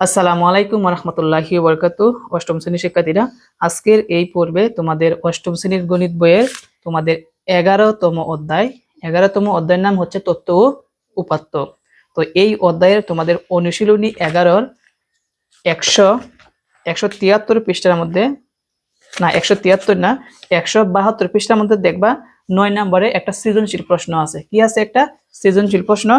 আসসালামু আলাইকুম রহমতুল্লাহি বরকাতু অষ্টম শ্রেণির শিক্ষার্থীরা, আজকের এই পর্বে তোমাদের অষ্টম শ্রেণির গণিত বইয়ের তোমাদের এগারোতম অধ্যায়। এগারোতম অধ্যায়ের নাম হচ্ছে তত্ত্ব ও উপাত্ত। তো এই অধ্যায়ের তোমাদের অনুশীলনী এগারোর একশো একশো তিয়াত্তর পৃষ্ঠার মধ্যে, না, একশো তিয়াত্তর না, একশো বাহাত্তর পৃষ্ঠার মধ্যে দেখবা নয় নম্বরে একটা সৃজনশীল প্রশ্ন আছে। কি আছে একটা সৃজনশীল প্রশ্ন?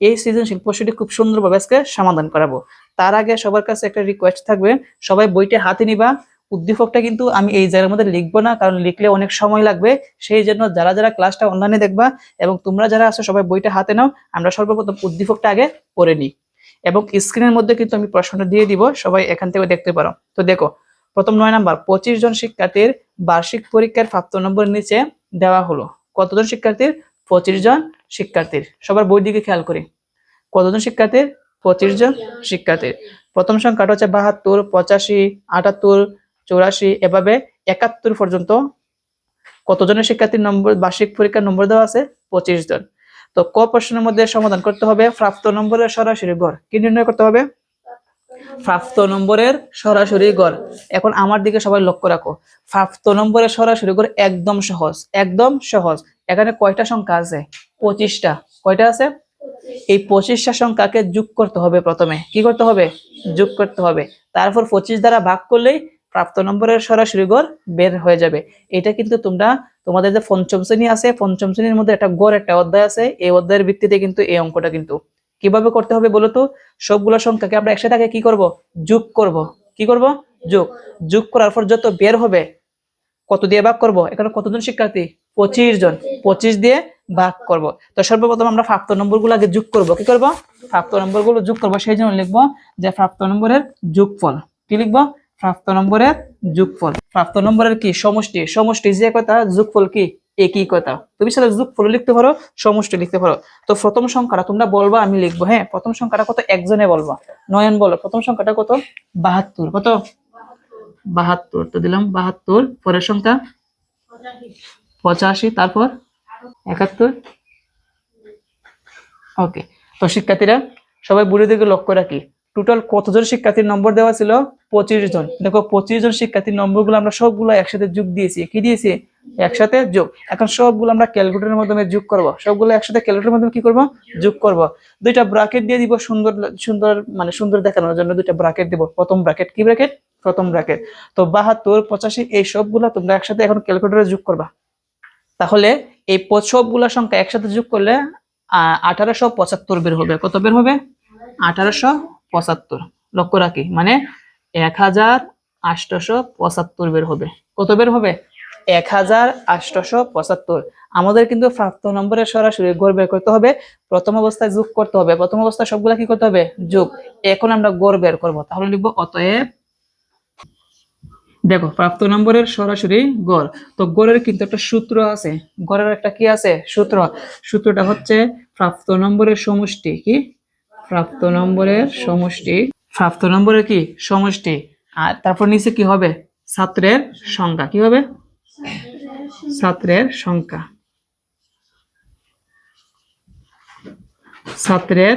এই সৃজনশীল প্রশ্নটি খুব সুন্দরভাবে আজকে সমাধান করাবো। তার আগে সবার কাছে একটা রিকোয়েস্ট থাকবে, সবাই বইটা হাতে নিবা। উদ্দীপকটা কিন্তু আমি এই জায়গার মধ্যে লিখব না, কারণ লিখলে অনেক সময় লাগবে। সেই জন্য যারা যারা ক্লাসটা অনলাইনে দেখবা এবং তোমরা যারা আছো, সবাই বইটা হাতে নাও। আমরা সর্বপ্রথম উদ্দীপকটা আগে পড়ে নিই। এবং স্ক্রিনের মধ্যে কিন্তু আমি প্রশ্নটা দিয়ে দিব, সবাই এখান থেকে দেখতে পারো। তো দেখো, প্রথম নয় নাম্বার, পঁচিশ জন শিক্ষার্থীর বার্ষিক পরীক্ষার প্রাপ্ত নম্বর নিচে দেওয়া হলো। কতজন শিক্ষার্থীর? পঁচিশ জন। শিক্ষার্থীর। সবার বই দিকে খেয়াল করি। কতজন শিক্ষার্থীর? পঁচিশ জন শিক্ষার্থীর। প্রথম সংখ্যাটা হচ্ছে বাহাত্তর, পঁচাশি, আটাত্তর, চৌরাশি, এভাবে একাত্তর পর্যন্ত কতজনের শিক্ষার্থীর নম্বর, বার্ষিক পরীক্ষার নম্বর দেওয়া আছে? পঁচিশ জন। তো ক প্রশ্নের মধ্যে সমাধান করতে হবে। প্রাপ্ত নম্বরের সরাসরি গড়। কি নির্ণয় করতে হবে? প্রাপ্ত নম্বরের সরাসরি গড়। এখন আমার দিকে সবাই লক্ষ্য রাখো। প্রাপ্ত নম্বরের সরাসরি গড় একদম সহজ একদম সহজ। এখানে কয়টা সংখ্যা আছে? পঁচিশটা। কয়টা আছে? এই পঁচিশটা সংখ্যাকে যোগ করতে হবে প্রথমে। কি করতে হবে? যোগ করতে হবে। তারপর পঁচিশ দ্বারা ভাগ করলেই প্রাপ্ত নম্বরের সরাসরি গড় বের হয়ে যাবে। এটা কিন্তু তোমরা, তোমাদের যে পঞ্চম শ্রেণি আছে, পঞ্চম শ্রেণির মধ্যে একটা গড়, একটা অধ্যায় আছে। এই অধ্যায়ের ভিত্তিতে কিন্তু এই অঙ্কটা কিন্তু কীভাবে করতে হবে বলো তো? সবগুলো সংখ্যাকে আমরা একসাথে আগে কি করব? যোগ করব। কি করব? যোগ। যোগ করার পর যত বের হবে, কত দিয়ে ভাগ করব? এখানে কতজন শিক্ষার্থী? পঁচিশ জন। পঁচিশ দিয়ে ভাগ করব। তো সর্বপ্রথম আমরা প্রাপ্ত নম্বরগুলো আগে যোগ করব। কি করব? প্রাপ্ত নম্বরগুলো যোগ করব। সেই জন্য লিখব যে প্রাপ্ত নম্বরের যোগফল। কি লিখব? প্রাপ্ত নম্বরের যোগফল। প্রাপ্ত নম্বরের কি? সমষ্টি। সমষ্টি যে কথা যোগফল কি? একই কথা তুমি সেটা যোগফল লিখতে পারো, সমষ্টি লিখতে পারো। তো প্রথম সংখ্যাটা তোমরা বলবা, আমি লিখব হ্যাঁ? প্রথম সংখ্যাটা কত? একজনে বলবা। নয়ন বলো, প্রথম সংখ্যাটা কত? বাহাত্তর। কত? বাহাত্তর। তো দিলাম বাহাত্তর। পরের সংখ্যা? পঁচাশি। তারপর? একাত্তর। ওকে। তো শিক্ষার্থীরা, সবাই বুড়ি দিকে লক্ষ্য রাখি। টোটাল কতজন শিক্ষার্থীর নম্বর দেওয়া ছিল? পঁচিশ জন। দেখো, পঁচিশ জন শিক্ষার্থীর নম্বরগুলো আমরা সবগুলো একসাথে যোগ দিয়েছি। কি দিয়েছি? একসাথে যোগ। এখন সবগুলো আমরা ক্যালকুলেটরের মাধ্যমে যোগ করব। সবগুলো একসাথে ক্যালকুলেটরের মাধ্যমে কি করব? যোগ করব। দুইটা ব্রাকেট দিয়ে দিব সুন্দর সুন্দর মানে সুন্দর দেখানোর জন্য দুইটা ব্রাকেট দিব। প্রথম ব্রাকেট কি ব্রাকেট প্রথম ব্রাকেট তো বাহাত্তর, পঁচাশি, এই সবগুলো তোমরা একসাথে এখন ক্যালকুলেটরে যোগ করবা। তাহলে এই সবগুলো সংখ্যা একসাথে যোগ করলে আঠারোশো পঁচাত্তর বের হবে। কত বের হবে? আঠারোশো পঁচাত্তর। লক্ষ্য রাখি মানে এক হাজার আটশোশো পঁচাত্তর বের হবে। কত বের হবে? এক হাজার আটশোশো পঁচাত্তর। আমাদের কিন্তু প্রাপ্ত নম্বরের সরাসরি গড় বের করতে হবে। প্রথম অবস্থায় যোগ করতে হবে। প্রথম অবস্থায় সবগুলা কি করতে হবে? যোগ। এখন আমরা গড় বের করব। তাহলে লিখব অতএব, দেখো, প্রাপ্ত নম্বরের সরাসরি গড় তো গড়ের কিন্তু একটা সূত্র আছে। গড়ের একটা কি আছে? সূত্র। সূত্রটা হচ্ছে প্রাপ্ত নম্বরের সমষ্টি কি? প্রাপ্ত নম্বরের সমষ্টি। প্রাপ্ত নম্বরের কি? সমষ্টি। আর তারপর নিচে কি হবে? ছাত্রের সংখ্যা কি হবে? ছাত্রের সংখ্যা। ছাত্রের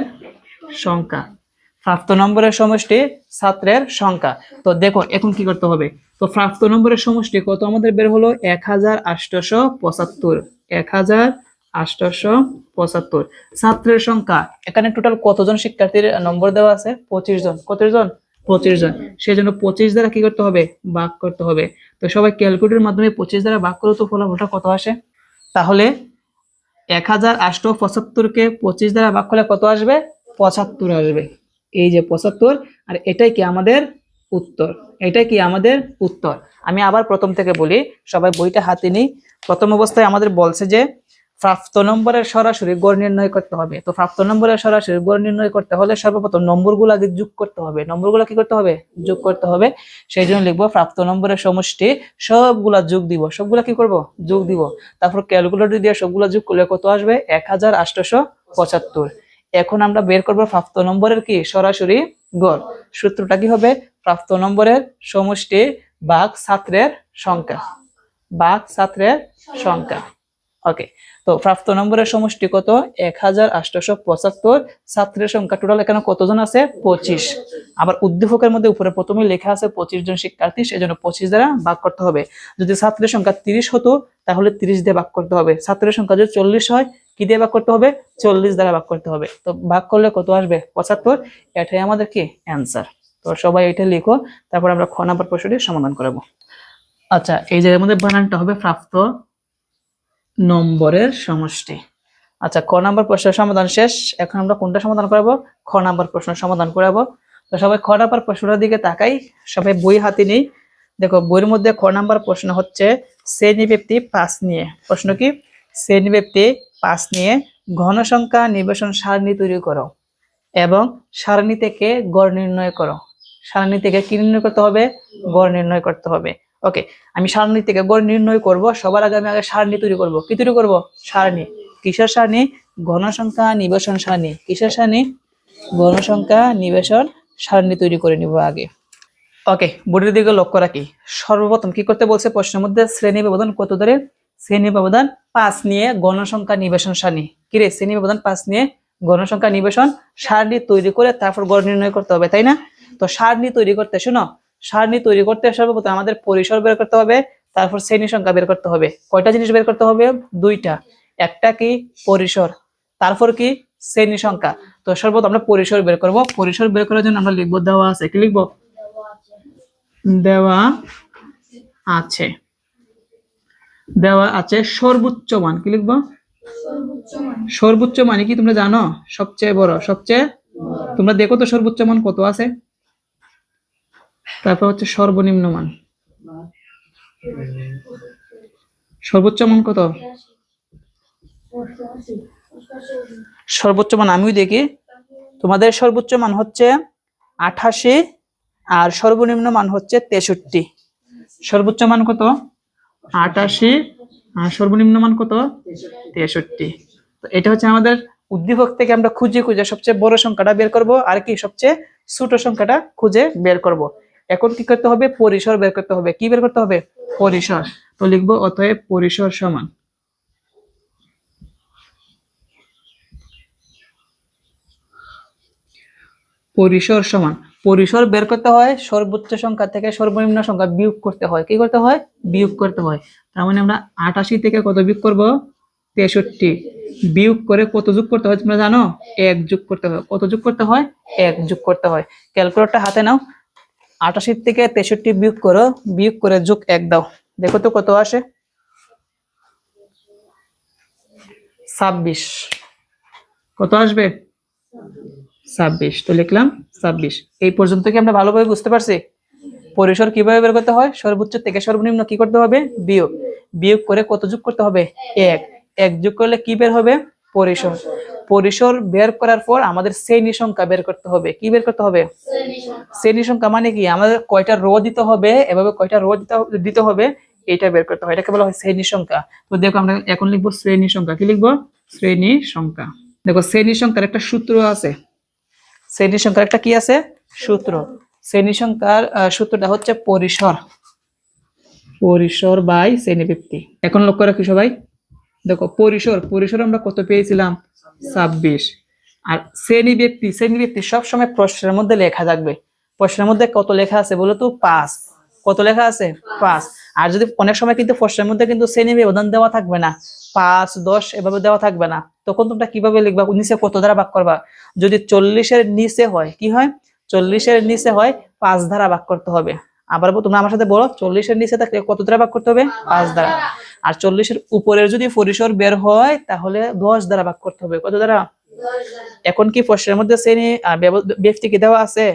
সংখ্যা। প্রাপ্ত নম্বরের সমষ্টি ছাত্রের সংখ্যা। তো দেখো, এখন কি করতে হবে? তো প্রাপ্ত নম্বরের সমষ্টি কত আমাদের বের হলো? এক হাজার আটশোশো পঁচাত্তর। এক হাজার আটশোশো পঁচাত্তর। ছাত্রের সংখ্যা। এখানে টোটাল কতজন শিক্ষার্থীর নম্বর দেওয়া আছে? পঁচিশ জন। কতজন পঁচিশ জন। সেই জন্য পঁচিশ দ্বারা কি করতে হবে? ভাগ করতে হবে। তো সবাই ক্যালকুলেটরের মাধ্যমে পঁচিশ দ্বারা ভাগ করো তো ফলাফলটা কত আসে? তাহলে এক হাজার আটশো পঁচাত্তরকে পঁচিশ দ্বারা ভাগ করলে কত আসবে? পঁচাত্তর আসবে। এই যে পঁচাত্তর, আর এটাই কি আমাদের উত্তর? এটাই কি আমাদের উত্তর? আমি আবার প্রথম থেকে বলি, সবাই বইটা হাতে নিই। প্রথম অবস্থায় আমাদের বলছে যে প্রাপ্ত নম্বরের সরাসরি গড় নির্ণয় করতে হবে। তো প্রাপ্ত নম্বরের সরাসরি গড় নির্ণয় করতে হলে সর্বপ্রথম নম্বরগুলো আগে যোগ করতে হবে। নম্বরগুলো কি করতে হবে? যোগ করতে হবে। সেই জন্য লিখব প্রাপ্ত নম্বরের সমষ্টি, সবগুলা যোগ দিব। সবগুলা কি করব? যোগ দিব। তারপর ক্যালকুলেটর দিয়ে সবগুলা যোগ করলে কত আসবে? এক হাজার আটশোশো পঁচাত্তর। এখন আমরা বের করব প্রাপ্ত নম্বরের কি? সরাসরি গড় সূত্রটা কি হবে? প্রাপ্ত নম্বরের সমষ্টি বাঘ ছাত্রের সংখ্যা। বাঘ ছাত্রের সংখ্যা। ওকে তো প্রাপ্ত নম্বরের সমষ্টি কত? এক হাজার আটশোশো পঁচাত্তর। ছাত্রের সংখ্যা টোটাল এখানে কতজন আছে? পঁচিশ। আবার উদ্দীপকের মধ্যে উপরে প্রথমে লেখা আছে পঁচিশ জন শিক্ষার্থী, সেজন্য পঁচিশ দ্বারা ভাগ করতে হবে। যদি ছাত্রের সংখ্যা তিরিশ হতো, তাহলে তিরিশ দিয়ে ভাগ করতে হবে। ছাত্রের সংখ্যা যদি চল্লিশ হয়, কি দিয়ে ভাগ করতে হবে? চল্লিশ দ্বারা ভাগ করতে হবে। তো ভাগ করলে কত আসবে? পঁচাত্তর। এটাই আমাদের কি? অ্যান্সার তো সবাই এটা লিখো, তারপর আমরা খ নাম্বার প্রশ্নটি সমাধান করব। আচ্ছা এই জায়গার মধ্যে বানানটা হবে প্রাপ্ত নম্বরের সমষ্টি। আচ্ছা ক নাম্বার প্রশ্নের সমাধান শেষ। এখন আমরা কোনটা সমাধান করাবো? খ নাম্বার প্রশ্ন সমাধান করাবো। তো সবাই খ নাম্বার প্রশ্নটার দিকে তাকাই। সবাই বই হাতে নেই। দেখো, বইয়ের মধ্যে খ নাম্বার প্রশ্ন হচ্ছে শ্রেণি ব্যক্তি পাঁচ নিয়ে। প্রশ্ন কি? শ্রেণি ব্যক্তি পাঁচ নিয়ে ঘন সংখ্যা নিবেশন সারণী তৈরি করো এবং সারণী থেকে গড় নির্ণয় করো। সারণী থেকে কি নির্ণয় করতে হবে? গড় নির্ণয় করতে হবে। ওকে আমি সারণী থেকে গড় নির্ণয় করব, সবার আগে আমি আগে সারণী তৈরি করব। কি তৈরি করব? সারণী। কিসের সারণী? ঘন সংখ্যা নিবেশন সারণী। কিসের সারণী? ঘন সংখ্যা নিবেশন সারণী তৈরি করে নিব আগে। ওকে বোর্ডের দিকে লক্ষ্য রাখি। সর্বপ্রথম কি করতে বলছে প্রশ্নের মধ্যে? শ্রেণি ব্যবধান কত ধরে? শ্রেণি ব্যবধান পাঁচ নিয়ে গণসংখ্যা নিবেশন সারণী। কিরে শ্রেণি ব্যবধান পাঁচ নিয়ে গণসংখ্যা নিবেশন সারণী তৈরি করে তারপর গড় নির্ণয় করতে হবে, তাই না? তো সারণী তৈরি করতে শোনো সারণী তৈরি করতে সর্বপ্রথম আমাদের পরিসর বের করতে হবে, তারপর শ্রেণি সংখ্যা বের করতে হবে। কয়টা জিনিস বের করতে হবে? দুইটা। একটা কি? পরিসর। তারপর কি? শ্রেণি সংখ্যা। তো সর্বপ্রথম আমরা পরিসর বের করব। পরিসর বের করার জন্য আমরা লিখব, দেওয়া আছে। কি লিখব? দেওয়া আছে। দেওয়া আছে সর্বোচ্চ মান। কি লিখব? সর্বোচ্চ মানে কি তোমরা জানো? সবচেয়ে বড়, সবচেয়ে তোমরা দেখো তো সর্বোচ্চ মান কত আছে? তারপর হচ্ছে সর্বনিম্ন মান। সর্বোচ্চ মান কত? সর্বোচ্চ মান আমিও দেখি। তোমাদের সর্বোচ্চ মান হচ্ছে আঠাশি আর সর্বনিম্ন মান হচ্ছে তেষট্টি। সর্বোচ্চ মান কত? আটাশি আর সর্বনিম্ন মান কত? তেষট্টি। তো এটা হচ্ছে আমাদের উদ্দীপক থেকে আমরা খুঁজে খুঁজে সবচেয়ে বড় সংখ্যাটা বের করব আর কি সবচেয়ে ছোট সংখ্যাটা খুঁজে বের করব। এখন কি করতে হবে? পরিসর বের করতে হবে। কি বের করতে হবে? পরিসর। তো লিখব অতএব পরিসর সমান। পরিসর সমান। পরিসর বের করতে হয় সর্বোচ্চ সংখ্যা থেকে সর্বনিম্ন সংখ্যা বিয়োগ করতে হয়। কি করতে হয়? বিয়োগ করতে হয়। তার মানে আমরা আটাশি থেকে কত বিয়োগ করব? তেষট্টি। বিয়োগ করে কত যোগ করতে হয় তোমরা জানো? এক যোগ করতে হয়। কত যোগ করতে হয়? এক যোগ করতে হয়। ক্যালকুলেটরটা হাতে নাও। আটাশি থেকে তেষট্টি বিয়োগ করো, বিয়োগ করে যোগ এক দাও। দেখো তো কত আসে? ছাব্বিশ। কত আসবে? ছাব্বিশ। তো লিখলাম ছাব্বিশ। এই পর্যন্ত কি আমরা ভালোভাবে বুঝতে পারছি? পরিসর কীভাবে বের করতে হয়? সর্বোচ্চ থেকে সর্বনিম্ন কি করতে হবে? বিয়োগ। বিয়োগ করে কত যোগ করতে হবে? এক। এক যোগ করলে কি বের হবে? পরিসর। পরিসর বের করার পর আমাদের শ্রেণি সংখ্যা বের করতে হবে। কি বের করতে হবে? শ্রেণি সংখ্যা। মানে কি? আমাদের কয়টা রো দিতে হবে? এভাবে কয়টা রো দিতে হবে- এটা বের করতে হবে। এটাকে বলা হয় শ্রেণি সংখ্যা। তো দেখো আমরা এখন লিখব শ্রেণি সংখ্যা। কি লিখব? শ্রেণি সংখ্যা। দেখো শ্রেণি সংখ্যার একটা সূত্র আছে। শ্রেণি সংখ্যার একটা কি আছে? সূত্র। শ্রেণি সংখ্যার সূত্রটা হচ্ছে পরিসর। পরিসর বাই শ্রেণি ব্যক্তি এখন লক্ষ্য রাখি সবাই। দেখো, পরিসর পরিসর আমরা কত পেয়েছিলাম? ছাব্বিশ। আর শ্রেণি ব্যক্তি শ্রেণি ব্যক্তি সবসময় প্রশ্নের মধ্যে লেখা থাকবে। প্রশ্নের মধ্যে কত লেখা আছে বলো তো? পাঁচ। কত লেখা আছে? পাঁচ। আর যদি অনেক সময় কিন্তু প্রশ্নের মধ্যে কিন্তু শ্রেণি ব্যবধান দেওয়া থাকবে না, পাঁচ, দশ এভাবে দেওয়া থাকবে না, তখন তোমরা কীভাবে লিখবা? নিচে কত দ্বারা ভাগ করবা? যদি চল্লিশের নিচে হয়, কি হয়? চল্লিশের নিচে হয়, পাঁচ ধারা ভাগ করতে হবে। আবার তোমরা আমার সাথে বলো, চল্লিশের নিচে থাকলে কত দ্বারা ভাগ করতে হবে? পাঁচ দ্বারা। আর চল্লিশের উপরের যদি পরিসর বের হয়, তাহলে দশ দ্বারা ভাগ করতে হবে। কত দ্বারা? এখন কি প্রশ্নের মধ্যে শ্রেণি ব্যক্তি কি দেওয়া আছে?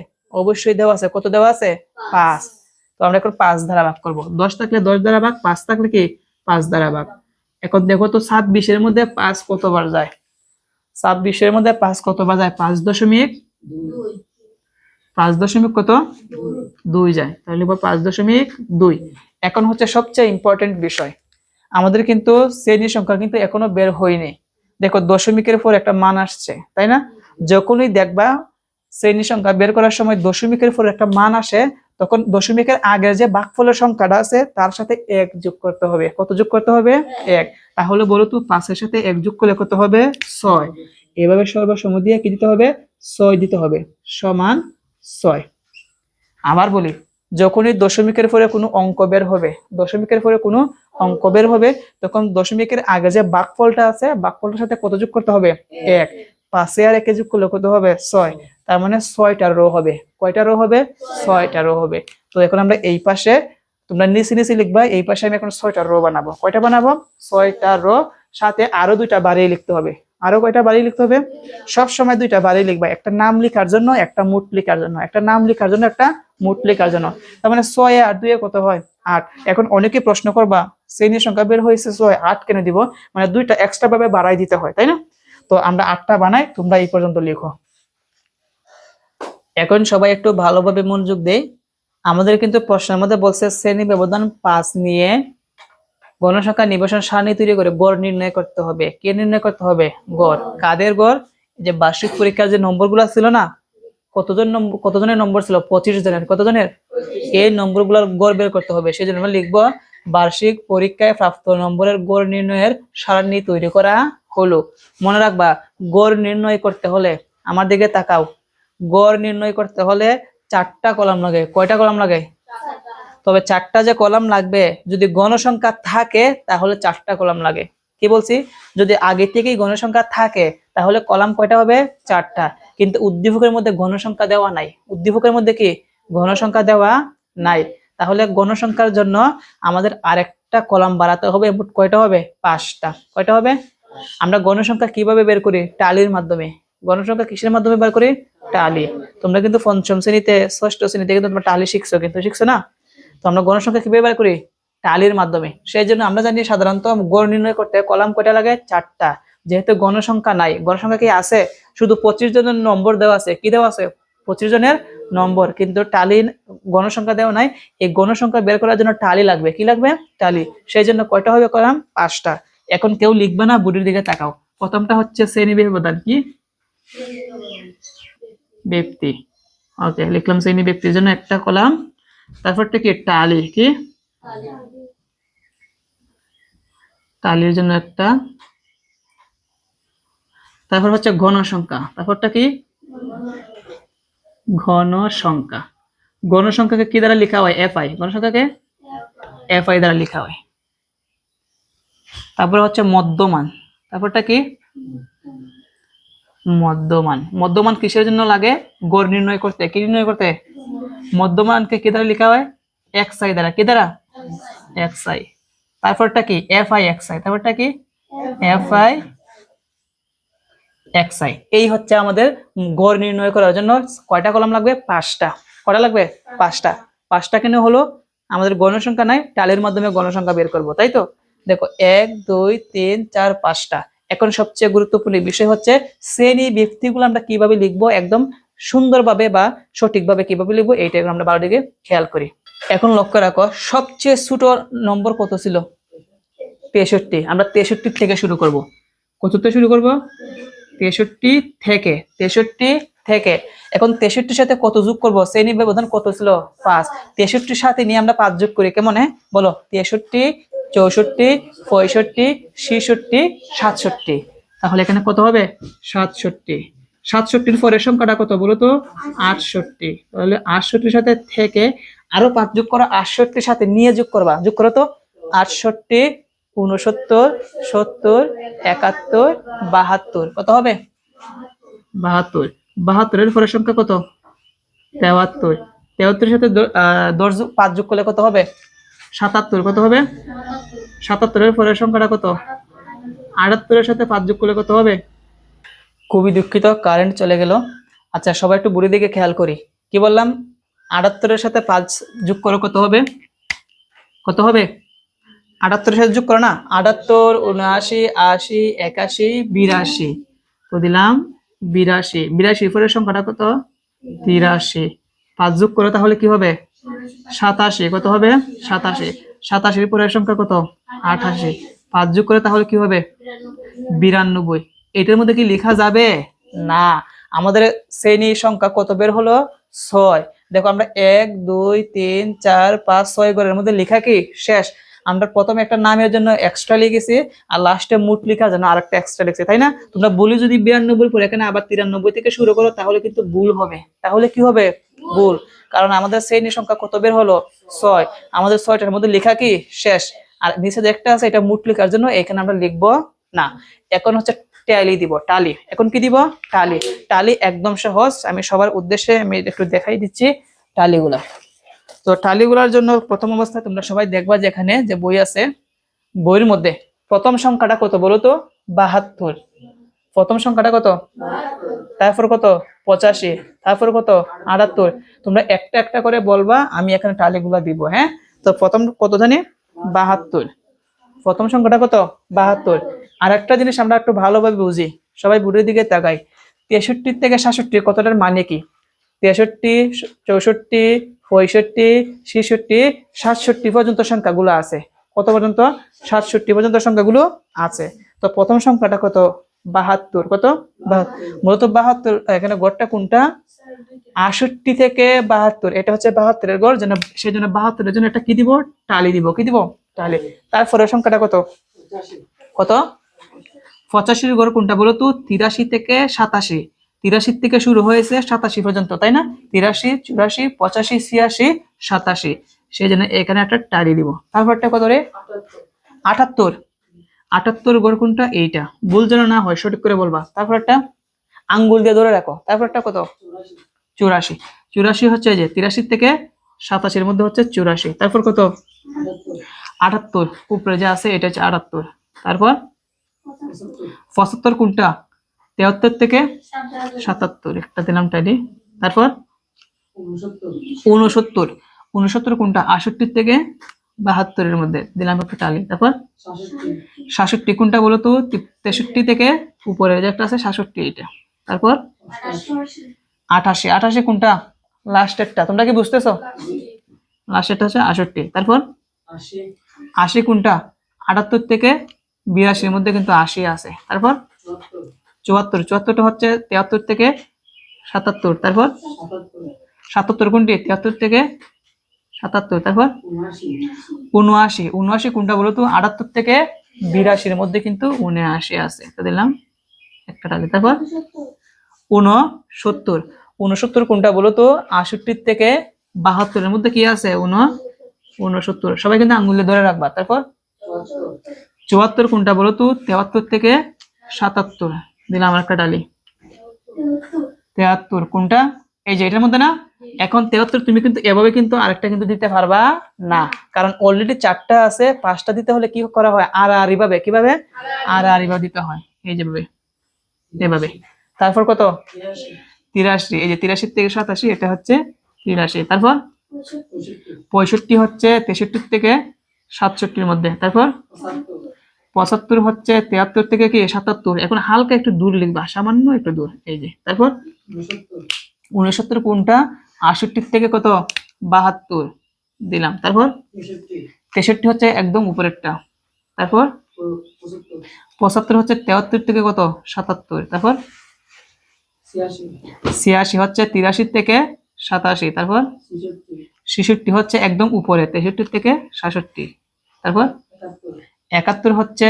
অবশ্যই দেওয়া আছে। কত দেওয়া আছে? পাঁচ। তো আমরা এখন পাঁচ দ্বারা ভাগ করব। দশ থাকলে দশ দ্বারা ভাগ, পাঁচ থাকলে কি? পাঁচ দ্বারা ভাগ। এখন দেখো তো সাত বিশের মধ্যে পাঁচ কতবার যায়? সাত বিশের মধ্যে পাঁচ কতবার যায়? পাঁচ দশমিক পাঁচ দশমিক কত? দুই যায়। তাহলে লিখব পাঁচ দশমিক দুই। এখন হচ্ছে সবচেয়ে ইম্পর্টেন্ট বিষয়। আমাদের কিন্তু শ্রেণি সংখ্যা কিন্তু এখনও বের হয়নি। দেখো, দশমিকের পর একটা মান আসছে, তাই না? যখনই দেখবা শ্রেণি সংখ্যা বের করার সময় দশমিকের পর একটা মান আসে, তখন দশমিকের আগের যে ভাগফলের সংখ্যাটা আছে, তার সাথে এক যোগ করতে হবে। কত যোগ করতে হবে? এক। তাহলে বলো তো, পাঁচের সাথে এক যোগ করলে কত হবে? ছয়। এভাবে সর্বসম দিয়ে কি দিতে হবে? ছয় দিতে হবে। সমান ছয়। আবার বলি, যখনই দশমিকের পরে কোনো অঙ্ক বের হবে, দশমিকের পরে কোনো অঙ্ক বের হবে, তখন দশমিকের আগে যে বাকফলটা আছে, বাকফলটার সাথে কত যোগ করতে হবে? এক। পাঁচে আর একে যোগ করলে কত হবে? ছয়। তার মানে ছয়টা রো হবে। কয়টা রো হবে? ছয়টা রো হবে। তো এখন আমরা এই পাশে, তোমরা নিচে নিচে লিখবা, এই পাশে আমি এখন ছয়টা রো বানাবো। কয়টা বানাবো? ছয়টা রো। সাথে আরও দুইটা বাড়িয়ে লিখতে হবে। আরও কয়টা বাড়িয়ে লিখতে হবে? সব সময় দুইটা বাড়িয়ে লিখবা। একটা নাম লেখার জন্য, একটা মুট লেখার জন্য। একটা নাম লেখার জন্য, একটা মুট লেখার জন্য। তার মানে ছয় আর দুয়ে কত হয়? আট। এখন অনেকে প্রশ্ন করবা, শ্রেণির সংখ্যা বের হয়েছে ছয়, আট কেন দিব? মানে দুইটা এক্সট্রা ভাবে বাড়াই দিতে হয়, তাই না? তো আমরা আটটা বানাই, তোমরা এই পর্যন্ত লিখো। এখন সবাই একটু ভালোভাবে মনোযোগ দেয় আমাদের কিন্তু প্রশ্নের মধ্যে বলছে, শ্রেণি ব্যবধান পাঁচ নিয়ে গণসংখ্যা নিবেশন সারণী তৈরি করে গড় নির্ণয় করতে হবে। কে নির্ণয় করতে হবে? গড়। কাদের গড়? যে বার্ষিক পরীক্ষার যে নম্বরগুলো ছিল না, কতজন কতজনের নম্বর ছিল? পঁচিশ জনের। কতজনের? এই নম্বরগুলোর গড় বের করতে হবে। সেই জন্য আমরা লিখব, বার্ষিক পরীক্ষায় প্রাপ্ত নম্বরের গড় নির্ণয়ের সারণী তৈরি করা হলো। মনে রাখবা, গড় নির্ণয় করতে হলে আমার দিকে তাকাও। গড় নির্ণয় করতে হলে চারটা কলাম লাগে। কয়টা কলাম লাগে? তবে চারটা যে কলাম লাগবে, যদি গণসংখ্যা থাকে, তাহলে চারটা কলাম লাগে। কি বলছি? যদি আগে থেকেই গণসংখ্যা থাকে, তাহলে কলাম কয়টা হবে? চারটা। কিন্তু উদ্দীপকের মধ্যে গণসংখ্যা দেওয়া নাই। উদ্দীপকের মধ্যে কি? গণসংখ্যা দেওয়া নাই। তাহলে গণসংখ্যার জন্য আমাদের আরেকটা কলাম বাড়াতে হবে। মোট কয়টা হবে? পাঁচটা। কয়টা হবে? আমরা গণসংখ্যা কীভাবে বের করি? টালির মাধ্যমে। গণসংখ্যা কিসের মাধ্যমে বের করি? টালি। তোমরা কিন্তু পঞ্চম শ্রেণীতে, ষষ্ঠ শ্রেণীতে কিন্তু তোমরা টালি শিখছো, কিন্তু শিখছো না? তো আমরা গণসংখ্যা কীভাবে বের করি? টালির মাধ্যমে। সেই জন্য আমরা জানি সাধারণত গড় নির্ণয় করতে কলাম কয়টা লাগে? চারটা। যেহেতু গণসংখ্যা নাই গণসংখ্যা কি আছে? শুধু পঁচিশ জনের নম্বর দেওয়া আছে। কি দেওয়া আছে? পঁচিশ জনের নম্বর। কিন্তু টালি গণসংখ্যা দেওয়া নাই। এই গণসংখ্যা বের করার জন্য টালি লাগবে। কি লাগবে? টালি। সেই জন্য কয়টা হবে কলাম? পাঁচটা। এখন কেউ লিখবে না বুড়ির দিকে তাকাও। প্রথমটা হচ্ছে শ্রেণি ব্যবধান কি? ব্যক্তি। ওকে লিখলাম শ্রেণি ব্যক্তির জন্য একটা কলাম। তারপরটা কি টালি কি? টালির জন্য একটা। তারপর হচ্ছে ঘন সংখ্যা। তারপরটা কি? ঘন সংখ্যা। ঘন সংখ্যাকে কি দ্বারা লেখা হয়? এফ আই ঘন সংখ্যাকে এফ আই দ্বারা লেখা হয়। তারপরে হচ্ছে মধ্যমান। তারপরটা কি? মধ্যমান। মধ্যমান কিসের জন্য লাগে? গড় নির্ণয় করতে। কি নির্ণয় করতে? মধ্যমানকে কি দ্বারা লেখা হয়? এক্স আই দ্বারা। কি দ্বারা? এক্স আই তারপরটা কি? এফ আই এক্স আই তারপরটা কি? এফ আই এক্স আই এই হচ্ছে আমাদের গড় নির্ণয় করার জন্য কয়টা কলম লাগবে? পাঁচটা। কয়টা লাগবে? পাঁচটা। পাঁচটা কেন হলো? আমাদের গণসংখ্যা নাই টালের মাধ্যমে গণসংখ্যা বের করব, তাই তো? দেখো, এক, দুই, তিন, চার, পাঁচটা। এখন সবচেয়ে গুরুত্বপূর্ণ বিষয় হচ্ছে শ্রেণি ব্যক্তিগুলো আমরা কীভাবে লিখব? একদম সুন্দরভাবে বা সঠিকভাবে কীভাবে লিখব এইটা আমরা বারো দিকে খেয়াল করি। এখন লক্ষ্য রাখো, সবচেয়ে ছোট নম্বর কত ছিল? তেষট্টি। আমরা তেষট্টি থেকে শুরু করব। থেকে শুরু করব? তেষট্টি থেকে। তেষট্টি থেকে। এখন তেষট্টির সাথে কত যোগ করব? শ্রেণি ব্যবধান কত ছিল? পাঁচ। তেষট্টির সাথে নিয়ে আমরা পাঁচ যোগ করি। কেমন হ্যাঁ? বলো। তেষট্টি, চৌষট্টি, পঁয়ষট্টি, ছেষট্টি, সাতষট্টি। তাহলে এখানে কত হবে? সাতষট্টি। সাতষট্টির পরের সংখ্যাটা কত বলো তো? আটষট্টি। তাহলে আটষট্টির সাথে থেকে আরও পাঁচ যোগ করো, আটষট্টির সাথে নিয়ে যোগ করবা। যোগ করো তো? আটষট্টি উনসত্তর সত্তর, একাত্তর, বাহাত্তর। কত হবে? বাহাত্তর। বাহাত্তরের পরের সংখ্যা কত? তেহাত্তর তেহাত্তরের সাথে দশ যোগ- পাঁচ যোগ করলে কত হবে? সাতাত্তর। কত হবে? সাতাত্তরের পরের সংখ্যাটা কত? আটাত্তরের সাথে পাঁচ যোগ করলে কত হবে? খুবই দুঃখিত কারেন্ট চলে গেল। আচ্ছা সবাই একটু বুড়ি দিকে খেয়াল করি। কি বললাম? আটাত্তরের সাথে পাঁচ যোগ করো, কত হবে? কত হবে? আটাত্তরের সাথে যোগ করো না? আটাত্তর, উনআশি, আশি, একাশি, বিরাশি। তো দিলাম বিরাশি। বিরাশি পরের সংখ্যাটা কত? তিরাশি। পাঁচ যোগ করো, তাহলে কি হবে? সাতাশি। কত হবে? সাতাশি। সাতাশির পরের সংখ্যা কত? আঠাশি। পাঁচ যোগ করে, তাহলে কি হবে? বিরানব্বই। এটার মধ্যে কি লেখা যাবে? না। আমাদের শ্রেণি সংখ্যা কত বের হলো? ছয়। দেখো আমরা এক, দুই, তিন, চার, পাঁচ, ছয় ঘরের মধ্যে লেখা কি? শেষ। আমরা প্রথমে একটা নামের জন্য এক্সট্রা লিখেছি আর লাস্টে মুট লেখার জন্য আর একটা এক্সট্রা লিখছি, তাই না? তোমরা বলি যদি বিরানব্বই পরে এখানে আবার তিরানব্বই থেকে শুরু করো, তাহলে কিন্তু ভুল হবে। তাহলে কি হবে? ভুল। কারণ আমাদের শ্রেণি সংখ্যা কত বের হলো? ছয়। আমাদের ছয়টার মধ্যে লেখা কি? শেষ। আর নিচে একটা আছে, এটা মুট লেখার জন্য এখানে আমরা লিখব না। এখন হচ্ছে ট্যালি দিব, টালি। এখন কি দিব? টালি। টালি একদম সহজ। আমি সবার উদ্দেশ্যে আমি একটু দেখাই দিচ্ছি টালিগুলা। তো টালিগুলার জন্য প্রথম অবস্থায় তোমরা সবাই দেখবা যে এখানে যে বই আছে, বইয়ের মধ্যে প্রথম সংখ্যাটা কত বলো তো? বাহাত্তর। প্রথম সংখ্যাটা কত? তারপর কত? পঁচাশি। তারপর কত? আটাত্তর। তোমরা একটা একটা করে বলবা, আমি এখানে টালিগুলা দিব হ্যাঁ? তো প্রথম কত জানি? বাহাত্তর। প্রথম সংখ্যাটা কত? বাহাত্তর। আর একটা জিনিস আমরা একটু ভালোভাবে বুঝি, সবাই বুড়ির দিকে তাকাই। তেষট্টি থেকে সাতষট্টি, কতটার মানে কি? তেষট্টি, চৌষট্টি, পঁয়ষট্টি, ছেষট্টি, সাতষট্টি পর্যন্ত সংখ্যাগুলো আছে। কত পর্যন্ত? সাতষট্টি পর্যন্ত সংখ্যাগুলো আছে। তো প্রথম সংখ্যাটা কত? বাহাত্তর। কত? মূলত বাহাত্তর, এখানে গড়টা কোনটা? আষট্টি থেকে বাহাত্তর। এটা হচ্ছে বাহাত্তরের গড়, যেন সেই জন্য বাহাত্তরের জন্য একটা কি দিব? টালি দিব। কি দিব? টালি। তারপরে সংখ্যাটা কত? কত? পঁচাশির গড় কোনটা বলো তো? তিরাশি থেকে সাতাশি। তিরাশি থেকে শুরু হয়েছে সাতাশি পর্যন্ত, তাই না? তিরাশি, চুরাশি, পঁচাশি, ছিয়াশি, সাতাশি। সেই জন্য এখানে একটা টালি দিব। তারপরটা কত রে? আটাত্তর। আটাত্তর গড় কোনটা? এইটা। ভুল যেন না হয়, সঠিক করে বলবা। তারপর একটা আঙ্গুল দিয়ে ধরে রাখো। তারপর একটা কত? চুরাশি। চুরাশি হচ্ছে যে তিরাশি থেকে সাতাশির মধ্যে হচ্ছে চুরাশি। তারপর কত? আটাত্তর। উপরে যে আছে, এটা হচ্ছে আটাত্তর। তারপর? পঁচাত্তর কোনটা? তেহাত্তর থেকে সাতাত্তর, একটা দিলাম টাইলি তারপর? উনসত্তর উনসত্তর কোনটা? আষট্টির থেকে বাহাত্তরের মধ্যে। দিলাম একটা টালি তারপর? সাতষট্টি। কোনটা বলো তো? তেষট্টি থেকে উপরে। যে একটা আছে, সাতষট্টি এটা তারপর? আঠাশি। আঠাশি কোনটা? লাস্টেরটা তোমরা কি বুঝতেছো? লাস্টেরটা হচ্ছে আষট্টি। তারপর? আশি কোনটা? আটাত্তর থেকে বিরাশির মধ্যে কিন্তু আশি আছে। তারপর চুয়াত্তর, চুয়াত্তরটা হচ্ছে তিয়াত্তর থেকে সাতাত্তর, তারপর সাতাত্তর কোনটি তিয়াত্তর থেকে সাতাত্তর, তারপর উনআশি উনআশি কোনটা বলো তো? আটাত্তর থেকে বিরাশির মধ্যে কিন্তু উনআশি আছে। তো দিলাম একটা টালি তারপর উনসত্তর উনসত্তর কোনটা বলো তো? আষট্টির থেকে বাহাত্তরের মধ্যে কি আছে? উন উনসত্তর সবাই কিন্তু আঙ্গুলে ধরে রাখবা। তারপর চুয়াত্তর কোনটা বলো তো? তেহাত্তর থেকে সাতাত্তর। দিলাম আর একটা ডালি। তেহাত্তর কোনটা? এই যে, এটার মধ্যে না, এখন তেহাত্তর তুমি কিন্তু এভাবে কিন্তু আরেকটা কিন্তু দিতে পারবা না। কারণ অলরেডি চারটা আছে, পাঁচটা দিতে হলে কি করা হয়? আর আর ভাবে কীভাবে? আর আর ভাবে দিতে হয়। এই যেভাবে এভাবে তারপর কত? তিরাশি। এই যে তিরাশি থেকে সাতাশি, এটা হচ্ছে তিরাশি। তারপর? পঁয়ষট্টি হচ্ছে তেষট্টির থেকে সাতষট্টির মধ্যে। তারপর? পঁচাত্তর হচ্ছে তেহাত্তর থেকে কি সাতাত্তর। এখন হালকা একটু দূর লিখবা সামান্য একটু দূর এই যে তারপর উনসত্তর কোনটা? আষট্টির থেকে কত? বাহাত্তর দিলাম তারপর তেষট্টি। হচ্ছে একদম উপরেরটা তারপর পঁচাত্তর। হচ্ছে তেহাত্তর থেকে কত? সাতাত্তর তারপর ছিয়াশি। হচ্ছে তিরাশি থেকে সাতাশি তারপর ছেষট্টি। হচ্ছে একদম উপরে তেষট্টি থেকে সাতষট্টি তারপর একাত্তর হচ্ছে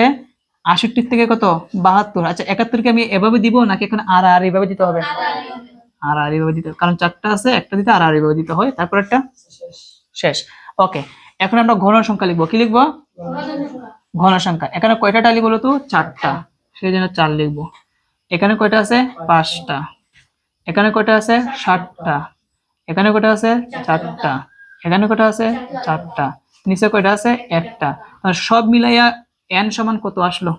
আষট্টির থেকে কত? বাহাত্তর। আচ্ছা একাত্তরকে আমি এভাবে দিব নাকি এখন আর আর এভাবে দিতে হবে? আর আর এইভাবে দিতে কারণ চারটা আছে, একটা দিতে আর আর এইভাবে দিতে হয়। তারপর একটা? শেষ। ওকে, এখন আমরা ঘন সংখ্যা লিখব। কি লিখব? ঘন সংখ্যা। এখানে কয়টা টালি বলো তো? চারটা। সেই জন্য চার লিখব। এখানে কয়টা আছে? পাঁচটা। এখানে কয়টা আছে? ষাটটা এখানে কয়টা আছে? চারটা। এখানে কয়টা আছে? চারটা। নিচে কয়টা আছে? একটা। আর সব মিলাইয়া এন সমান কত আসলো?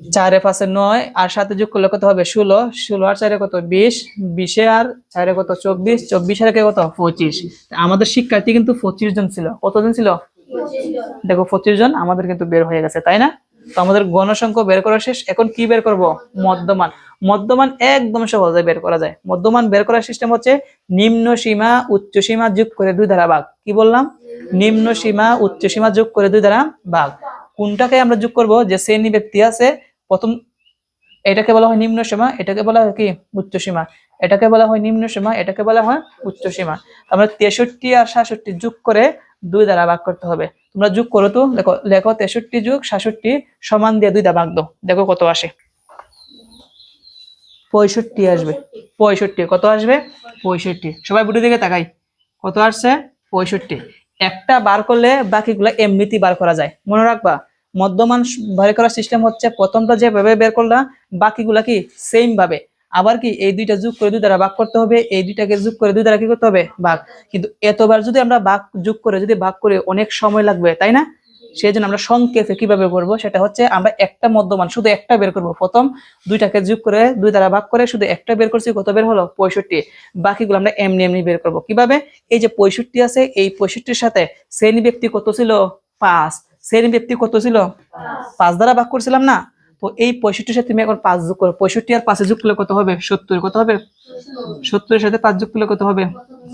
চারে পাশে নয়, আর সাথে যোগ করলে কত হবে? ষোলো। ষোলো আর চারে কত? বিশ। বিশে আর চারে কত? চব্বিশ। চব্বিশ আর কত? পঁচিশ। আমাদের শিক্ষার্থী কিন্তু পঁচিশ জন ছিল। কতজন ছিল? দেখো, পঁচিশ জন আমাদের কিন্তু বের হয়ে গেছে, তাই না? তো আমাদের গণসংখ্যা বের করা শেষ। এখন কি বের করব? মধ্যমান। মধ্যমান একদম সহজে বের করা যায়। মধ্যমান বের করার সিস্টেম হচ্ছে নিম্ন সীমা, উচ্চ সীমা যোগ করে দুই দ্বারা ভাগ। কি বললাম? নিম্ন সীমা, উচ্চ সীমা যোগ করে দুই দ্বারা ভাগ। কোনটাকে আমরা যোগ করব? যে শ্রেণি ব্যক্তি আছে, প্রথম এটাকে বলা হয় নিম্ন সীমা, এটাকে বলা হয় কি? উচ্চ সীমা। এটাকে বলা হয় নিম্ন সীমা, এটাকে বলা হয় উচ্চ সীমা। আমরা তেষট্টি আর সাতষট্টি যোগ করে দুই দ্বারা ভাগ করতে হবে। তোমরা যোগ করো তো। দেখো, লেখো তেষট্টি যোগ সাতষট্টি সমান দিয়ে দুই দ্বারা ভাগ দাও। দেখো কত আসে। পঁয়ষট্টি আসবে। পঁয়ষট্টি, কত আসবে? পঁয়ষট্টি। সবাই বুটি দিকে তাকাই। কত আসছে? পঁয়ষট্টি। একটা বার করলে বাকিগুলো এমনিতেই বার করা যায়। মনে রাখবা, মধ্যমান বের করার সিস্টেম হচ্ছে প্রথমটা যেভাবে বের করলাম বাকিগুলা কি সেম ভাবে। আবার কি এই দুইটা যোগ করে দুই দ্বারা ভাগ করতে হবে, এই দুইটাকে যোগ করে দুই দ্বারা কি করতে হবে? ভাগ। কিন্তু এতবার যদি আমরা ভাগ, যোগ করে যদি ভাগ করে অনেক সময় লাগবে, তাই না? সেই জন্য আমরা সংক্ষেপে কীভাবে করব? সেটা হচ্ছে আমরা একটা মধ্যমান, শুধু একটা বের করব। প্রথম দুইটাকে যোগ করে, দুই দ্বারা ভাগ করে শুধু একটা বের করছি, কত বের হলো? পঁয়ষট্টি। বাকিগুলো আমরা এমনি এমনি বের করব। কীভাবে? এই যে পঁয়ষট্টি আছে, এই পঁয়ষট্টির সাথে শ্রেণি ব্যক্তি কত ছিল? পাঁচ। শ্রেণি ব্যক্তি কত ছিল? পাঁচ দ্বারা ভাগ করছিলাম না? এই পঁয়ষট্টির সাথে তুমি এখন পাঁচ যোগ করো। পঁয়ষট্টি আর পাঁচে যোগ করলে কত হবে? সত্তর। কত হবে? সত্তরের সাথে পাঁচ যোগ করলে কত হবে?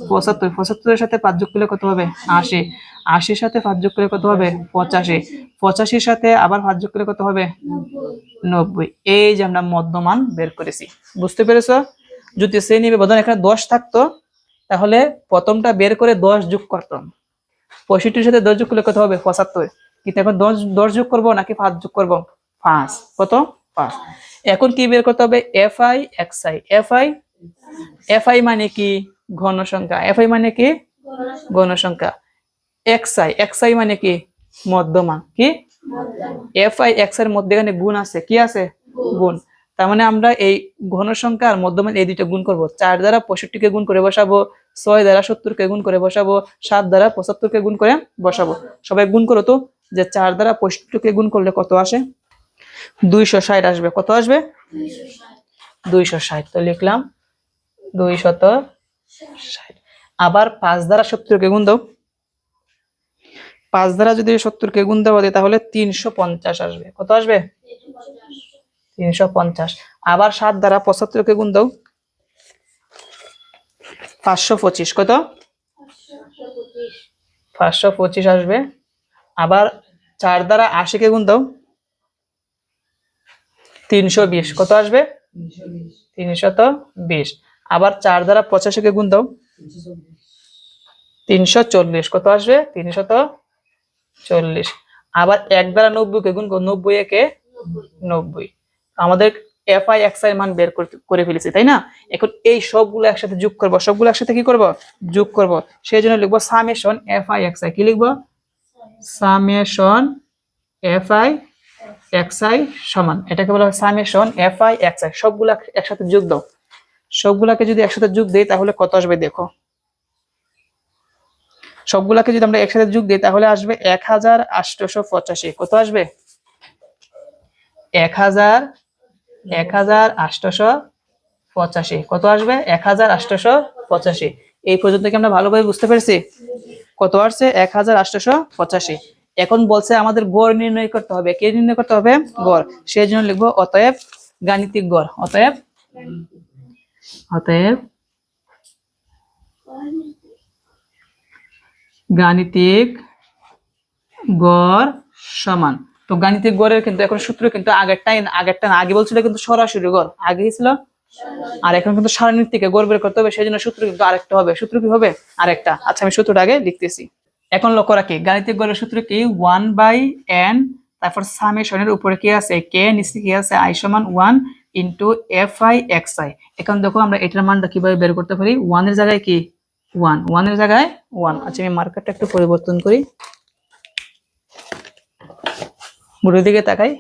পঁচাত্তর। পঁচাত্তরের সাথে পাঁচ যোগ করলে কত হবে? আশি। আশির সাথে পাঁচ যোগ করলে কত হবে? পঁচাশি। পঁচাশির সাথে আবার পাঁচ যোগ করলে কত হবে? নব্বই। এই যে আমরা মধ্যমান বের করেছি। বুঝতে পেরেছ? যদি সে শ্রেণি ব্যবধান এখানে দশ থাকতো, তাহলে প্রথমটা বের করে দশ যোগ করতাম। পঁয়ষট্টির সাথে দশ যোগ করলে কত হবে? পঁচাত্তর। কিন্তু এখন দশ দশ যোগ করব নাকি পাঁচ যোগ করব? পাঁচ, কত? পাঁচ। এখন কি বের করতে হবে? F i x i f i f i মানে কি? ঘন সংখ্যা এফ আই মানে কি? ঘন সংখ্যা এক্স আই এক্স আই মানে কি? মধ্যমা। কি? এফ আই এক্সের মধ্যে এখানে গুণ আছে। কি আছে? গুণ। তার মানে আমরা এই ঘন সংখ্যা আর মধ্যমান এই দুইটা গুণ করব। চার দ্বারা পঁয়ষট্টিকে গুণ করে বসাবো, ছয় দ্বারা সত্তরকে গুণ করে বসাবো, সাত দ্বারা পঁচাত্তরকে গুণ করে বসাবো। সবাই গুণ করো তো, যে চার দ্বারা পঁয়ষট্টিকে গুণ করলে কত আসে? দুইশো ষাট আসবে। কত আসবে? দুইশো ষাট। তো লিখলাম দুইশত ষাট। আবার পাঁচ দ্বারা সত্তরকে গুণ দাও। পাঁচ দ্বারা যদি সত্তরকে গুণ দেওয়া যায়, তাহলে তিনশো পঞ্চাশ আসবে। কত আসবে? তিনশো পঞ্চাশ। আবার সাত দ্বারা পঁচাত্তরকে গুণ দাও। পাঁচশো পঁচিশ। কত? পাঁচশো পঁচিশ আসবে। আবার চার দ্বারা আশিকে গুণ দাও। তিনশো বিশ। কত আসবে? তিনশত বিশ। আবার চার দ্বারা পঁচাশিকে গুণ দাও। তিনশো চল্লিশ। কত আসবে? তিনশত চল্লিশ। আবার এক দ্বারা নব্বইকে গুণ নব্বই একে নব্বই। আমাদের এফ আই এক্স আই মান বের করে ফেলেছি, তাই না? এখন এই সবগুলো একসাথে যোগ করব। সবগুলো একসাথে কি করব? যোগ করব। সেই জন্য লিখব summation f i x i কি লিখব? Summation f i x i সমান, এটাকে বলা হয় সামেশন এফ আই আই সবগুলো এক- একসাথে যোগ দাও। সবগুলাকে যদি একসাথে যোগ দেই, তাহলে কত আসবে দেখো? সবগুলাকে যদি আমরা একসাথে যোগ দিই, তাহলে আসবে এক হাজার আটশোশো পঁচাশি। কত আসবে? এক হাজার এক হাজার আটশোশো পঁচাশি। কত আসবে? এক হাজার আটশোশো পঁচাশি। এই পর্যন্ত কি আমরা ভালোভাবে বুঝতে পেরেছি? কত আসছে? এক হাজার আটশোশো পঁচাশি। এখন বলছে আমাদের গড় নির্ণয় করতে হবে। কে নির্ণয় করতে হবে? গড়। সেই জন্য লিখব অতএব গাণিতিক গড়। অতএব অতএব গাণিতিক গড় সমান। তো গাণিতিক গড়ের কিন্তু এখন সূত্র কিন্তু আগেরটাই আগেরটা আগে বলছিল কিন্তু সরাসরি গড়। আগে ছিল? আর এখন কিন্তু সারণীর থেকে গড় বের করতে হবে। সেই জন্য সূত্র কিন্তু আরেকটা হবে। সূত্র কি হবে? আরেকটা। আচ্ছা আমি সূত্রটা আগে লিখতেছি। এখন লক্ষ্য রাখি, গাণিতিক গড়ের সূত্র কি? ওয়ান বাই এন তারপর সামেশনের উপরে কি আছে? কে নিচে কি আছে? আই সমান one into f i x i এখন দেখো আমরা এটার মানটা কীভাবে বের করতে পারি? ওয়ানের জায়গায় কি? ওয়ান ওয়ানের জায়গায় ওয়ান আচ্ছা আমি মার্কারটা একটু পরিবর্তন করি। মুড়ির দিকে তাকাই।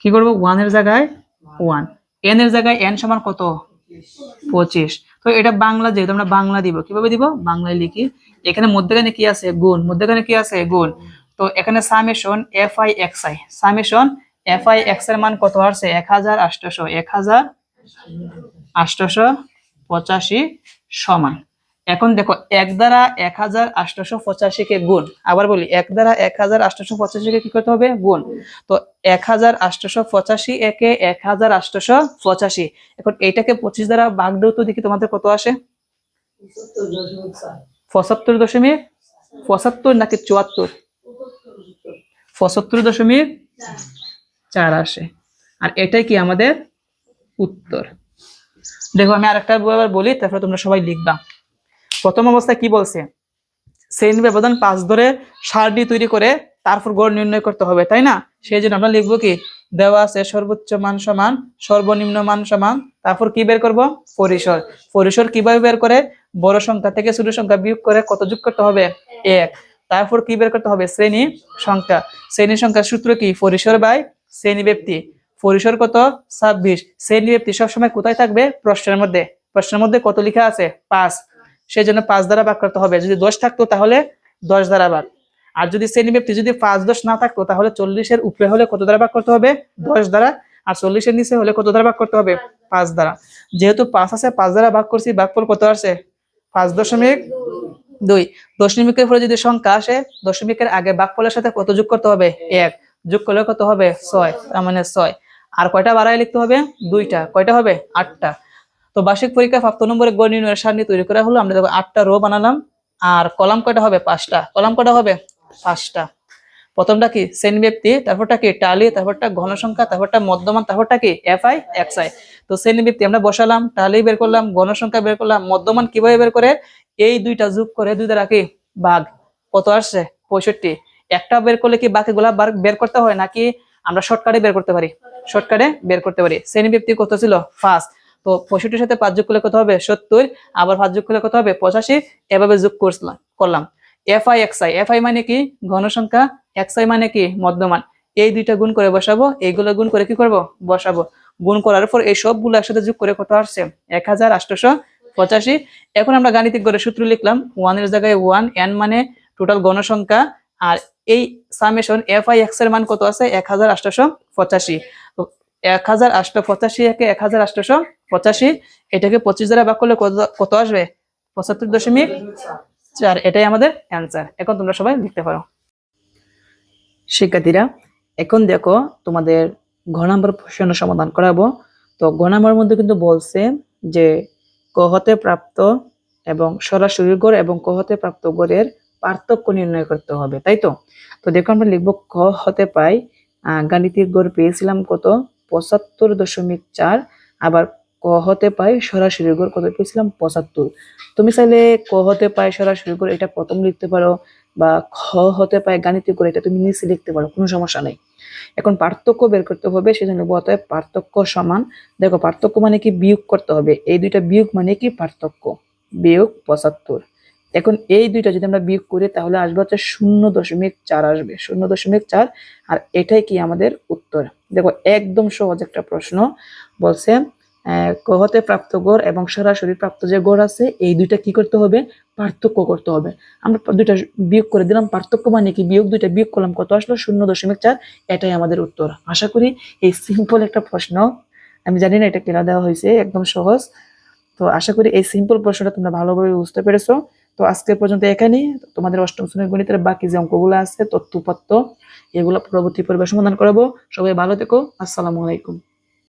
কি করব? ওয়ানের জায়গায় ওয়ান এন এর জায়গায় এন সমান কত? পঁচিশ। তো এটা বাংলা যেহেতু আমরা বাংলা দিব, কীভাবে দিব? বাংলায় লিখি এখানে মধ্যখানে কি আছে? গুণ। মধ্যখানে কি আছে? গুণ। তো এখানে summation f i x i summation f i এক্সের মান কত আসছে? এক হাজার আষ্টশো এক হাজার আষ্টশো পঁচাশি সমান। এখন দেখো, এক দ্বারা এক হাজার আটশোশো পঁচাশি কে গুণ। আবার বলি, এক দ্বারা এক হাজার আটশোশো পঁচাশি কে করতে হবে? গুণ। তো এক হাজার আটশোশো পঁচাশি একে এক হাজার আটশোশো পঁচাশি। এখন এইটাকে পঁচিশ দ্বারা ভাগ দেও তো দেখি তোমাদের কত আসে? পঁচাত্তর দশমিক পঁচাত্তর নাকি চুয়াত্তর? পঁচাত্তর দশমিক চার আসে। আর এটাই কি আমাদের উত্তর। দেখো, আমি আরেকটা বলি, তারপরে তোমরা সবাই লিখবা। প্রথম অবস্থায় কি বলছে? শ্রেণি ব্যবধান পাঁচ ধরে সারটি তৈরি করে তারপর গড় নির্ণয় করতে হবে, তাই না? সেই জন্য আমরা লিখব কি? দেওয়া আছে সর্বোচ্চ মান সমান, সর্বনিম্ন মান সমান, তারপর কি বের করব? পরিসর। পরিসর কীভাবে বের করে? বড় সংখ্যা থেকে ছোট সংখ্যা বিয়োগ করে কত যোগ করতে হবে? এক। তারপর কি বের করতে হবে? শ্রেণি সংখ্যা। শ্রেণি সংখ্যার সূত্র কি? পরিসর বাই শ্রেণি ব্যক্তি। পরিসর কত? ছাব্বিশ। শ্রেণি ব্যক্তি সবসময় কোথায় থাকবে? প্রশ্নের মধ্যে। প্রশ্নের মধ্যে কত লেখা আছে? পাঁচ। সেই জন্য পাঁচ দ্বারা ভাগ করতে হবে। যদি দশ থাকতো তাহলে দশ দ্বারা ভাগ। আর যদি শ্রেণি ব্যক্তি যদি পাঁচ দশ না থাকতো তাহলে চল্লিশের উপরে হলে কত দ্বারা ভাগ করতে হবে? দশ দ্বারা। আর চল্লিশের নিচে হলে কত দ্বারা ভাগ করতে হবে? পাঁচ দ্বারা। যেহেতু পাঁচ আছে, পাঁচ দ্বারা ভাগ করছি, ভাগফল কত আসে? পাঁচ দশমিক দুই। দশমিকের পরে যদি সংখ্যা আসে, দশমিকের আগে ভাগফলের সাথে কত যোগ করতে হবে? এক। যোগ করলে কত হবে? ছয়। তার মানে ছয়। আর কয়টা বাড়ায় লিখতে হবে? দুইটা। কয়টা হবে? আটটা। তো বার্ষিক পরীক্ষা প্রাপ্ত নম্বরে গড় নির্ণয়ের সারণী তৈরি করা হলো। আমরা দেখো আটটা রো বানালাম। আর কলাম কয়টা হবে? পাঁচটা। কলাম কয়টা হবে? পাঁচটা। প্রথমটা কি? শ্রেণি ব্যক্তি তারপরটা কি? টালি, তারপরটা ঘনসংখ্যা, তারপরটা মধ্যমান, তারপরটা কি? এফ আই এক্স আই তো শ্রেণি ব্যক্তি আমরা বসালাম, টালি বের করলাম, ঘনসংখ্যা বের করলাম, মধ্যমান কীভাবে বের করে? এই দুইটা যোগ করে দুই দ্বারা কি? ভাগ। কত আসছে? পঁয়ষট্টি। একটা বের করলে কি বাকিগুলা বার- বের করতে হয়? নাকি আমরা শর্টকাটে বের করতে পারি? শর্টকাটে বের করতে পারি। শ্রেণি ব্যক্তি কত ছিল? ফার্স্ট তো পঁয়ষট্টির সাথে পাঁচ যোগ করলে কত হবে? সত্তর। আবার পাঁচ যোগ করলে কত হবে? পঁচাশি। এভাবে যোগ করলাম করলাম। F i x i f i মানে কি? ঘনসংখ্যা এক্স আই মানে কি? মধ্যমান। এই দুইটা গুণ করে বসাবো। এইগুলো গুণ করে কি করব? বসাবো। গুণ করার পর এই সবগুলো একসাথে যোগ করে কত আসছে? এক হাজার আটশোশো পঁচাশি। এখন আমরা গাণিতিক করে সূত্র লিখলাম। ওয়ানের জায়গায় ওয়ান এন মানে টোটাল গণসংখ্যা আর এই সামেশন এফ আই এক্সের মান কত আছে? এক হাজার আটশোশো পঁচাশি। এক হাজার আটশো পঁচাশি একে এক হাজার আটশোশো পঁচাশি, এটাকে পঁচিশ দ্বারা ভাগ করলে কত আসবে? পঁচাত্তর দশমিক চার, এটাই আমাদের অ্যান্সার এখন তোমরা সবাই লিখতে পারো। শিক্ষার্থীরা, এখন দেখো তোমাদের ঘ নম্বর প্রশ্ন সমাধান করাবো। তো ঘ নম্বরের মধ্যে কিন্তু বলছে যে, ক হতে প্রাপ্ত এবং সরাসরি গড় এবং ক প্রাপ্ত গড়ের পার্থক্য নির্ণয় করতে হবে, তাই তো? তো দেখো আমরা লিখব ক হতে পাই গাণিতিক গড় পেয়েছিলাম কত? পঁচাত্তর দশমিক চার, আবার ক হতে পাই সরাসরি গড়, কত পেয়েছিলাম? পঁচাত্তর। তুমি চাইলে ক হতে পাই সরাসরি গড়, এটা প্রথম লিখতে পারো, বা খ হতে পায় গাণিতিক করে এটা তুমি নিচে লিখতে পারো, কোনো সমস্যা নেই। এখন পার্থক্য বের করতে হবে, সেজন্য হয় পার্থক্য সমান। দেখো, পার্থক্য মানে কি? বিয়োগ করতে হবে। এই দুইটা বিয়োগ মানে কি? পার্থক্য। বিয়োগ পঁচাত্তর। এখন এই দুইটা যদি আমরা বিয়োগ করি তাহলে আসবে হচ্ছে শূন্য দশমিক চার আসবে শূন্য দশমিক চার। আর এটাই কি আমাদের উত্তর? দেখো একদম সহজ একটা প্রশ্ন বলছে আহ, ক হতে প্রাপ্ত গড় এবং সরাসরি প্রাপ্ত যে গড় আছে এই দুইটা কি করতে হবে? পার্থক্য করতে হবে। আমরা দুইটা বিয়োগ করে দিলাম পার্থক্য মানে কি? বিয়োগ দুইটা বিয়োগ করলাম কত আসলো? শূন্য দশমিক চার। এটাই আমাদের উত্তর। আশা করি এই সিম্পল একটা প্রশ্ন আমি জানি না এটা কেনা দেওয়া হয়েছে একদম সহজ। তো আশা করি এই সিম্পল প্রশ্নটা তোমরা ভালোভাবে বুঝতে পেরেছ। তো আজকে পর্যন্ত এখানেই তোমাদের অষ্টম শ্রেণির গণিতের বাকি যে অঙ্কগুলো আছে, তথ্যপত্র, এগুলো পরবর্তী পর্বে সমাধান করাবো। সবাই ভালো থেকো। আসসালামু আলাইকুম।